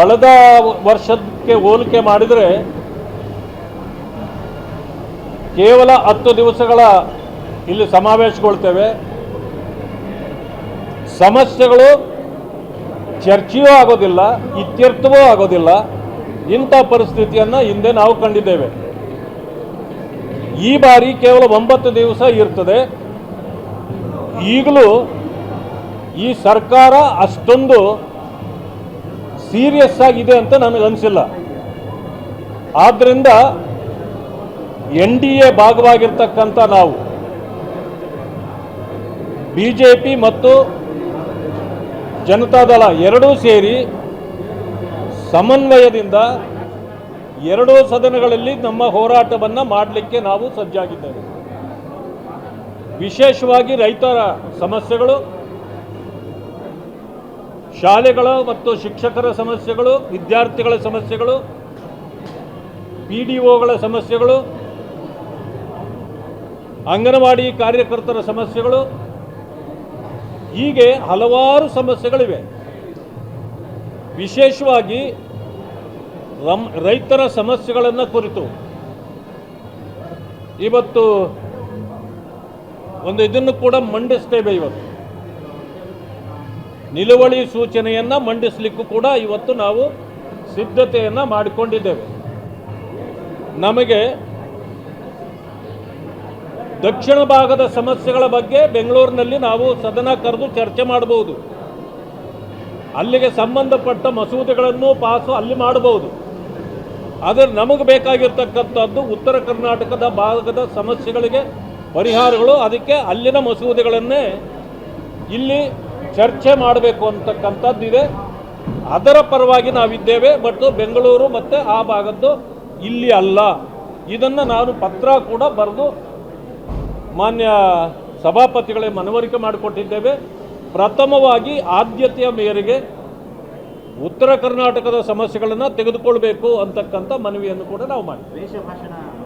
ಕಳೆದ ವರ್ಷಕ್ಕೆ ಹೋಲಿಕೆ ಮಾಡಿದರೆ ಕೇವಲ ಹತ್ತು ದಿವಸಗಳ ಇಲ್ಲಿ ಸಮಾವೇಶಗೊಳ್ತೇವೆ. ಸಮಸ್ಯೆಗಳು ಚರ್ಚೆಯೂ ಆಗೋದಿಲ್ಲ, ಇತ್ಯರ್ಥವೂ ಆಗೋದಿಲ್ಲ. ಇಂಥ ಪರಿಸ್ಥಿತಿಯನ್ನು ಹಿಂದೆ ನಾವು ಕಂಡಿದ್ದೇವೆ. ಈ ಬಾರಿ ಕೇವಲ ಒಂಬತ್ತು ದಿವಸ ಇರ್ತದೆ. ಈಗಲೂ ಈ ಸರ್ಕಾರ ಅಷ್ಟೊಂದು ಸೀರಿಯಸ್ ಆಗಿದೆ ಅಂತ ನನಗೆ ಅನಿಸಿಲ್ಲ. ಆದ್ದರಿಂದ ಎನ್ ಡಿ ಎ ಭಾಗವಾಗಿರ್ತಕ್ಕಂಥ ನಾವು, ಬಿ ಜೆ ಪಿ ಮತ್ತು ಜನತಾದಳ ಎರಡೂ ಸೇರಿ ಸಮನ್ವಯದಿಂದ ಎರಡೂ ಸದನಗಳಲ್ಲಿ ನಮ್ಮ ಹೋರಾಟವನ್ನು ಮಾಡಲಿಕ್ಕೆ ನಾವು ಸಜ್ಜಾಗಿದ್ದೇವೆ. ವಿಶೇಷವಾಗಿ ರೈತರ ಸಮಸ್ಯೆಗಳು ಶಾಲೆಗಳ ಮತ್ತು ಶಿಕ್ಷಕರ ಸಮಸ್ಯೆಗಳು, ವಿದ್ಯಾರ್ಥಿಗಳ ಸಮಸ್ಯೆಗಳು, ಪಿ ಡಿ ಒಗಳ ಸಮಸ್ಯೆಗಳು, ಅಂಗನವಾಡಿ ಕಾರ್ಯಕರ್ತರ ಸಮಸ್ಯೆಗಳು, ಹೀಗೆ ಹಲವಾರು ಸಮಸ್ಯೆಗಳಿವೆ. ವಿಶೇಷವಾಗಿ ರಮ್, ರೈತರ ಸಮಸ್ಯೆಗಳನ್ನು ಕುರಿತು. ಇವತ್ತು ಒಂದು ಇದನ್ನು ಕೂಡ ಮಂಡಿಸ್ತೇವೆ ಇವತ್ತು. ನಿಲುವಳಿ ಸೂಚನೆಯನ್ನು ಮಂಡಿಸಲಿಕ್ಕೂ ಕೂಡ ಇವತ್ತು ನಾವು ಸಿದ್ಧತೆಯನ್ನು ಮಾಡಿಕೊಂಡಿದ್ದೇವೆ. ನಮಗೆ ದಕ್ಷಿಣ ಭಾಗದ ಸಮಸ್ಯೆಗಳ ಬಗ್ಗೆ ಬೆಂಗಳೂರಿನಲ್ಲಿ ನಾವು ಸದನ ಕರೆದು ಚರ್ಚೆ ಮಾಡಬಹುದು. ಅಲ್ಲಿಗೆ ಸಂಬಂಧಪಟ್ಟ ಮಸೂದೆಗಳನ್ನು ಪಾಸು ಅಲ್ಲಿ ಮಾಡಬಹುದು. ಆದರೆ ನಮಗೆ ಬೇಕಾಗಿರ್ತಕ್ಕಂಥದ್ದು ಉತ್ತರ ಕರ್ನಾಟಕದ ಭಾಗದ ಸಮಸ್ಯೆಗಳಿಗೆ ಪರಿಹಾರಗಳು, ಅದಕ್ಕೆ ಅಲ್ಲಿನ ಮಸೂದೆಗಳನ್ನೇ ಇಲ್ಲಿ ಚರ್ಚೆ ಮಾಡಬೇಕು ಅಂತಕ್ಕಂಥದ್ದಿದೆ ಅದರ ಪರವಾಗಿ ನಾವಿದ್ದೇವೆ, ಬಟ್ ಬೆಂಗಳೂರು ಮತ್ತು ಆ ಭಾಗದ್ದು ಇಲ್ಲಿ ಅಲ್ಲ. ಇದನ್ನು ನಾನು ಪತ್ರ ಕೂಡ ಬರೆದು ಮಾನ್ಯ ಸಭಾಪತಿಗಳೇ ಮನವರಿಕೆ ಮಾಡಿಕೊಟ್ಟಿದ್ದೇವೆ. ಪ್ರಥಮವಾಗಿ ಆದ್ಯತೆಯ ಮೇರೆಗೆ ಉತ್ತರ ಕರ್ನಾಟಕದ ಸಮಸ್ಯೆಗಳನ್ನು ತೆಗೆದುಕೊಳ್ಬೇಕು ಅಂತಕ್ಕಂಥ ಮನವಿಯನ್ನು ಕೂಡ ನಾವು ಮಾಡಿದ್ದೇವೆ.